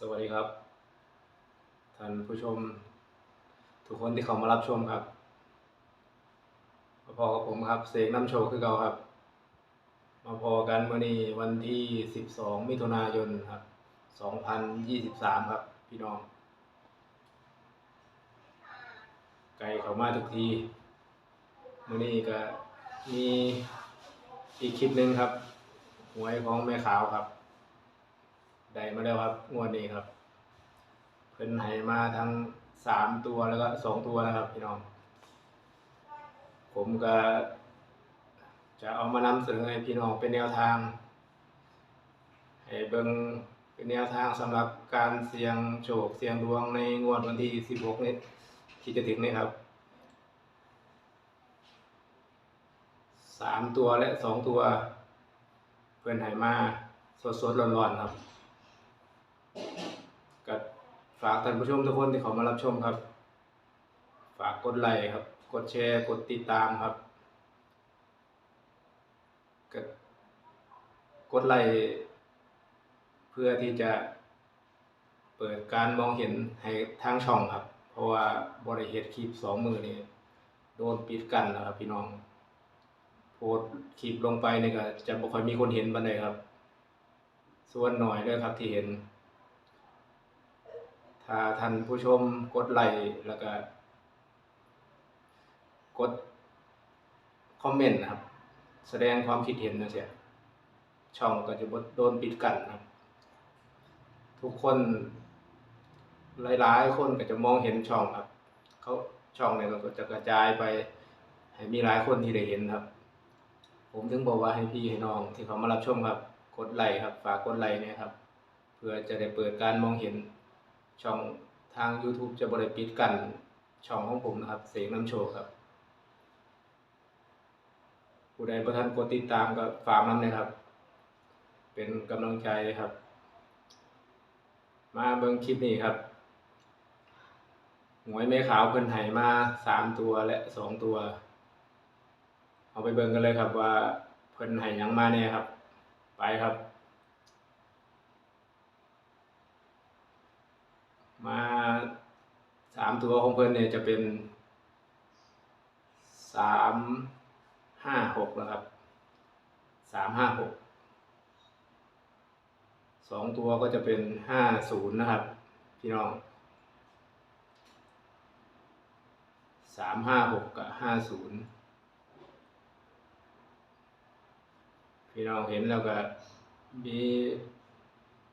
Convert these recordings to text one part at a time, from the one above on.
สวัสดีครับ ท่านผู้ชม ทุกคนที่เข้ามารับชมครับมาพอกับผมครับเสกน้ำโชคคือเก่าครับ มาพอกันเมื่อนี้วันที่ 12 มิถุนายนครับ 2023 ครับ พี่น้อง ไกลเข้ามาทุกทีเมื่อนี้ก็มีอีกคลิปหนึ่งครับหวยของแม่ขาวครับ ได้มาแล้วครับงวดนี้ครับเพิ่นให้มาทั้งสามตัวแล้วก็สองตัวนะครับพี่น้อง ผมก็ จะเอามานำเสนอให้พี่น้องเป็นแนวทาง ให้เบิ่งเป็นแนวทางสำหรับการเสี่ยงโชคเสี่ยงดวงในงวดวันที่ 16 นี้ที่จะถึงนี้ครับสามตัวและสองตัว เพื่อนให้มาสดๆร้อนๆครับากท่านผู้ชมทุกคนที่เขามารับชมครับ ฝากกดไลค์ครับ กดแชร์กดติดตามครับกกดไลค์เพื่อที่จะเปิดการมองเห็นให้ทางช่องครับ เพราะว่าบริเฮ็ดคลิปสองมือนี่โดนปิดกันนะครับพี่น้อง โพสคลิปลงไปนี่ก็จะบ่ค่อยมีคนเห็นบันไดครับ ส่วนหน่อยด้อครับที่เห็น ถ้าท่านผู้ชมกดไลค์แล้วก็กดคอมเมนต์นะครับ แสดงความคิดเห็นนะเสียช่องก็จะโดนปิดกันนะครับ ทุกคนหลายๆ คนก็จะมองเห็นช่องครับเขาช่องเนี่ยก็จะกระจายไป ให้มีหลายคนที่ได้เห็นครับ ผมถึงบอกว่าให้พี่ให้น้องที่เขามารับชมครับ กดไลค์ครับ ฝากกดไลค์เนี่ยครับ เพื่อจะได้เปิดการมองเห็น ช่องทาง YouTube จะบริปิดกันช่องของผมนะครับ เสกน้ำโชว์ครับผู้ใดประทันกดติดตามก็ฝากน้ำนะครับ เป็นกำลังใจครับ มาเบิ่งคลิปนี้ครับหวยแม่ขาวเพิ่นไหมาสามตัวและสองตัว เอาไปเบิ่งกันเลยครับว่าเพิ่นไห้หยังมาเนี่ยครับ ไปครับ มาสามตัวของเพิ่อนเนี่ยจะเป็นสามห้าหกนะครับสามห้าหกสองตัวก็จะเป็นห้าศูนย์นะครับ พี่น้องสามห้าหกกับห้าศูนย์พี่น้องเห็นแล้วก็มี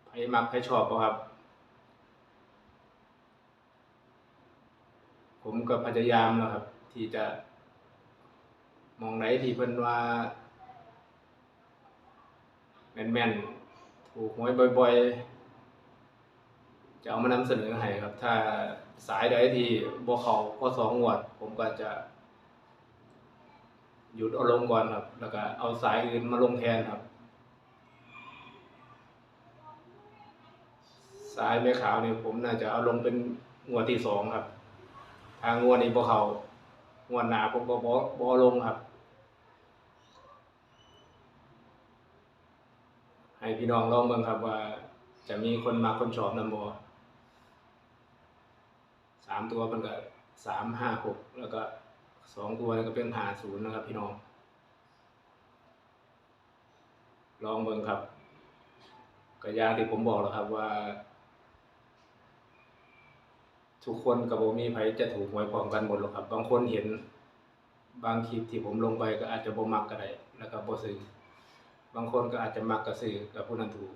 ใครมักใครชอบป่ะครับ ผมก็พยายามแล้วครับ ที่จะมองไหนที่เพิ่นว่าแม่นๆถูกหวยบ่อยๆ จะเอามานำเสนอให้ครับ ถ้าสายใดที่บ่เขาก็สองงวด ผมก็จะ หยุดเอาลงก่อนครับ แล้วก็เอาสายอื่นมาลงแทนครับ สายแม่ขาวเนี่ยผมน่าจะเอาลงเป็นงวดที่สองครับ ทางงวดนี้บ่เขางวดหนาผมก็บ่บ่ลงครับ ให้พี่น้องลองเบิ่งครับว่า จะมีคนมาคนชอบนำบ่สามตัวมันก็สามห้าหกแล้วก็สองตัวแล้วก็เป็นหาศูนย์นะครับพี่น้อง ลองเบิ่งครับก็อย่างที่ผมบอกแล้วครับว่า ทุกคนกับโบมีไผจะถูกหวยพร้อมกันหมดหรอกครับ บางคนเห็นบางคลิปที่ผมลงไปก็อาจจะบ่มักก็ได้แล้วก็บ่ซื้อบางคนก็อาจจะมักก็ซื้อกับผู้นั้นถูก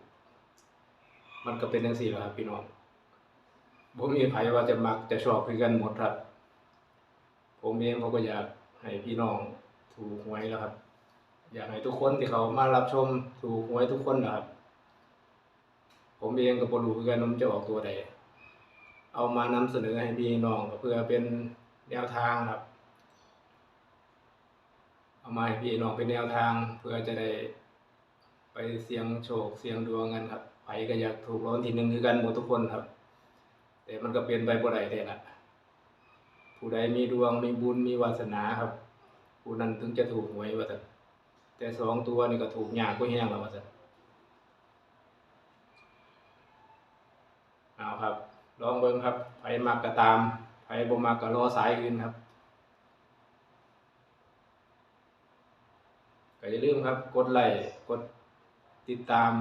มันก็เป็นจังซี่แหละครับพี่น้องบ่มีไผว่าจะมักจะชอบคือกันหมดครับ ผมเองผมก็อยากให้พี่น้องถูกหวยแล้วครับ อยากให้ทุกคนที่เขามารับชมถูกหวยทุกคนนะครับ ผมเองก็บ่รู้คือกันว่ามันจะออกตัวใด เอามานำเสนอให้พี่น้องเพื่อเป็นแนวทางครับ เอามาให้พี่น้องเป็นแนวทางเพื่อจะได้ไปเสี่ยงโชคเสี่ยงดวงกันครับไผก็อยากถูกรางวัลที่หนึ่งคือกันหมดทุกคนครับ แต่มันก็เป็นไปบ่ได้แท้ละผู้ใดมีดวงมีบุญมีวาสนาครับ ผู้นั้นถึงจะถูกหวยว่าซั่แต่สองตัวนี่ก็ถูกยากกว่าแฮงแล้วว่าซั่น ลองเบิ่งครับไผมักก็ตามไผบ่มักก็รอสายอื่นครับก็อย่าลืมครับ กดไลค์กดติดตาม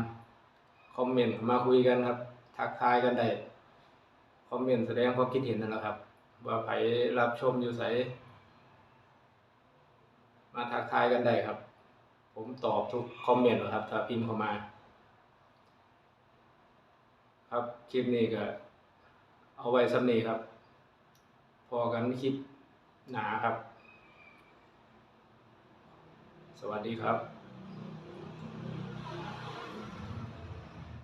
คอมเมนต์มาคุยกันครับ ทักทายกันได้ คอมเมนต์แสดงความคิดเห็นนั่นแหละครับ ว่าไผรับชมอยู่ไสมาทักทายกันได้ครับ ผมตอบทุกคอมเมนต์นะครับ ถ้าพิมพ์เข้ามา ครับ คลิปนี้ก็ เอาไว้สำเนีครับ พอกันคลิปหนาครับ สวัสดีครับ